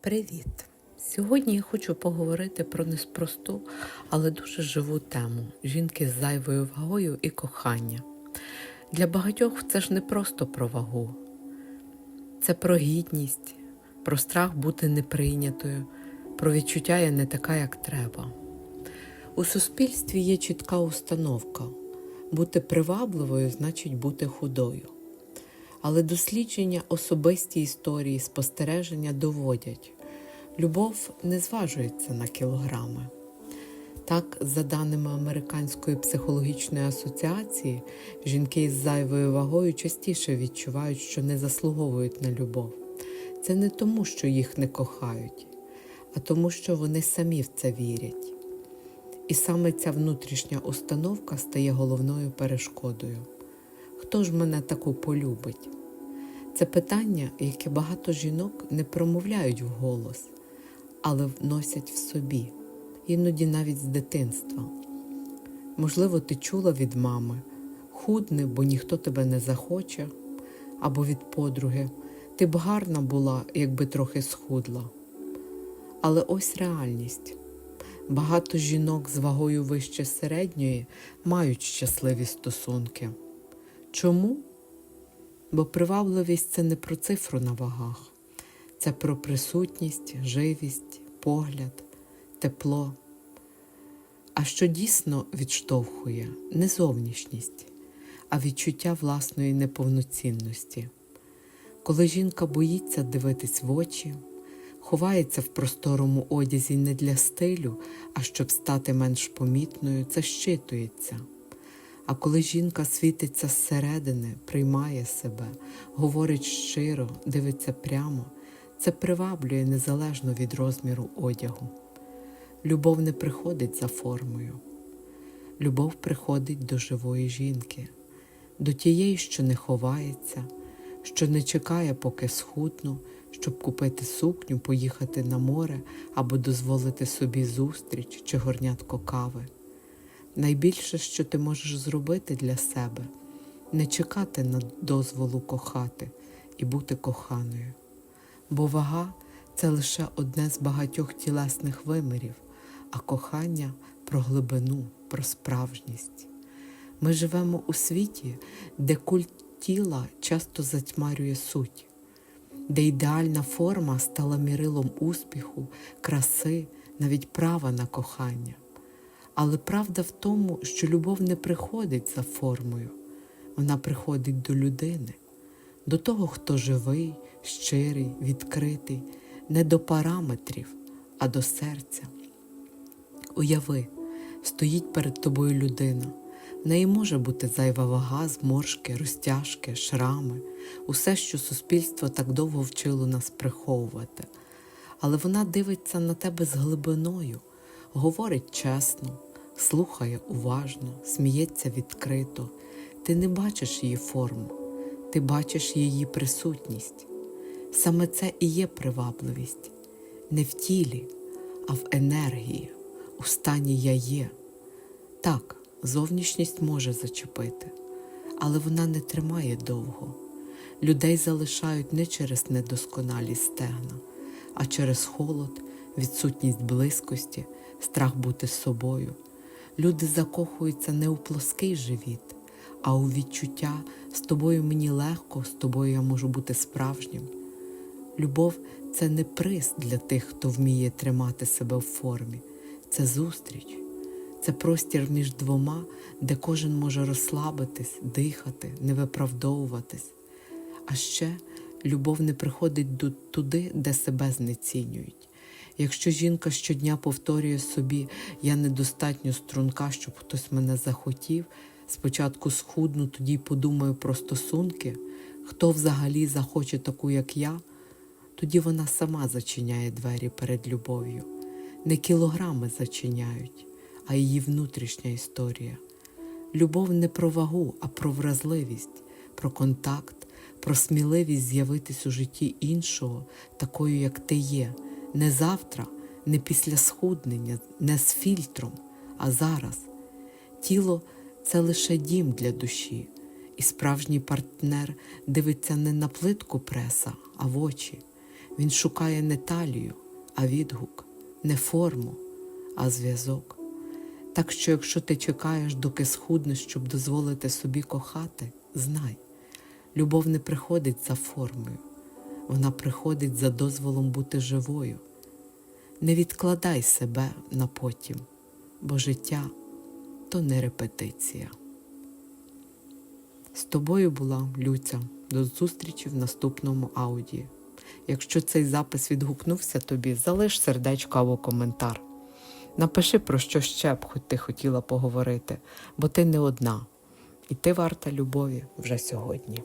Привіт! Сьогодні я хочу поговорити про неспросту, але дуже живу тему жінки з зайвою вагою і кохання. Для багатьох це ж не просто про вагу, це про гідність, про страх бути неприйнятою, про відчуття я не така, як треба. У суспільстві є чітка установка бути привабливою значить бути худою. Але дослідження особисті історії, спостереження доводять, любов не зважується на кілограми. Так, за даними Американської психологічної асоціації, жінки із зайвою вагою частіше відчувають, що не заслуговують на любов. Це не тому, що їх не кохають, а тому, що вони самі в це вірять. І саме ця внутрішня установка стає головною перешкодою. Хто ж мене таку полюбить? Це питання, яке багато жінок не промовляють вголос, але вносять в собі, іноді навіть з дитинства. Можливо, ти чула від мами худни, бо ніхто тебе не захоче, або від подруги ти б гарна була, якби трохи схудла. Але ось реальність. Багато жінок з вагою вище середньої мають щасливі стосунки. Чому? Бо привабливість це не про цифру на вагах, це про присутність, живість, погляд, тепло. А що дійсно відштовхує не зовнішність, а відчуття власної неповноцінності. Коли жінка боїться дивитись в очі, ховається в просторому одязі не для стилю, а щоб стати менш помітною, це щитується. А коли жінка світиться зсередини, приймає себе, говорить щиро, дивиться прямо, це приваблює незалежно від розміру одягу. Любов не приходить за формою. Любов приходить до живої жінки, до тієї, що не ховається, що не чекає, поки схудну, щоб купити сукню, поїхати на море або дозволити собі зустріч чи горнятко кави. Найбільше, що ти можеш зробити для себе, не чекати на дозволу кохати і бути коханою. Бо вага це лише одне з багатьох тілесних вимірів, а кохання про глибину, про справжність. Ми живемо у світі, де культ тіла часто затьмарює суть, де ідеальна форма стала мірилом успіху, краси, навіть права на кохання. Але правда в тому, що любов не приходить за формою, вона приходить до людини, до того, хто живий, щирий, відкритий, не до параметрів, а до серця. Уяви, стоїть перед тобою людина. В неї може бути зайва вага, зморшки, розтяжки, шрами, усе, що суспільство так довго вчило нас приховувати. Але вона дивиться на тебе з глибиною, говорить чесно слухає уважно, сміється відкрито. Ти не бачиш її форму, ти бачиш її присутність. Саме це і є привабливість, не в тілі, а в енергії, у стані я є. Так, зовнішність може зачепити, але вона не тримає довго. Людей залишають не через недосконалість стегна, а через холод, відсутність близькості, страх бути з собою. Люди закохуються не у плоский живіт, а у відчуття з тобою мені легко, з тобою я можу бути справжнім. Любов це не приз для тих, хто вміє тримати себе в формі, це зустріч, це простір між двома, де кожен може розслабитись, дихати, не виправдовуватись. А ще любов не приходить туди, де себе знецінюють. Якщо жінка щодня повторює собі, я недостатньо струнка, щоб хтось мене захотів, спочатку схудну, тоді подумаю про стосунки, хто взагалі захоче таку, як я, тоді вона сама зачиняє двері перед любов'ю. Не кілограми зачиняють, а її внутрішня історія. Любов не про вагу, а про вразливість, про контакт, про сміливість з'явитись у житті іншого, такою, як ти є не завтра, не після схуднення, не з фільтром, а зараз. Тіло це лише дім для душі, і справжній партнер дивиться не на плитку преса, а в очі. Він шукає не талію, а відгук, не форму, а зв'язок. Так що, якщо ти чекаєш, доки схуднеш, щоб дозволити собі кохати, знай, любов не приходить за формою, вона приходить за дозволом бути живою. Не відкладай себе на потім, бо життя то не репетиція. З тобою була Люця. До зустрічі в наступному ауді. Якщо цей запис відгукнувся тобі, залиш сердечко або коментар. Напиши, про що ще б хоч ти хотіла поговорити, бо ти не одна, і ти варта любові вже сьогодні.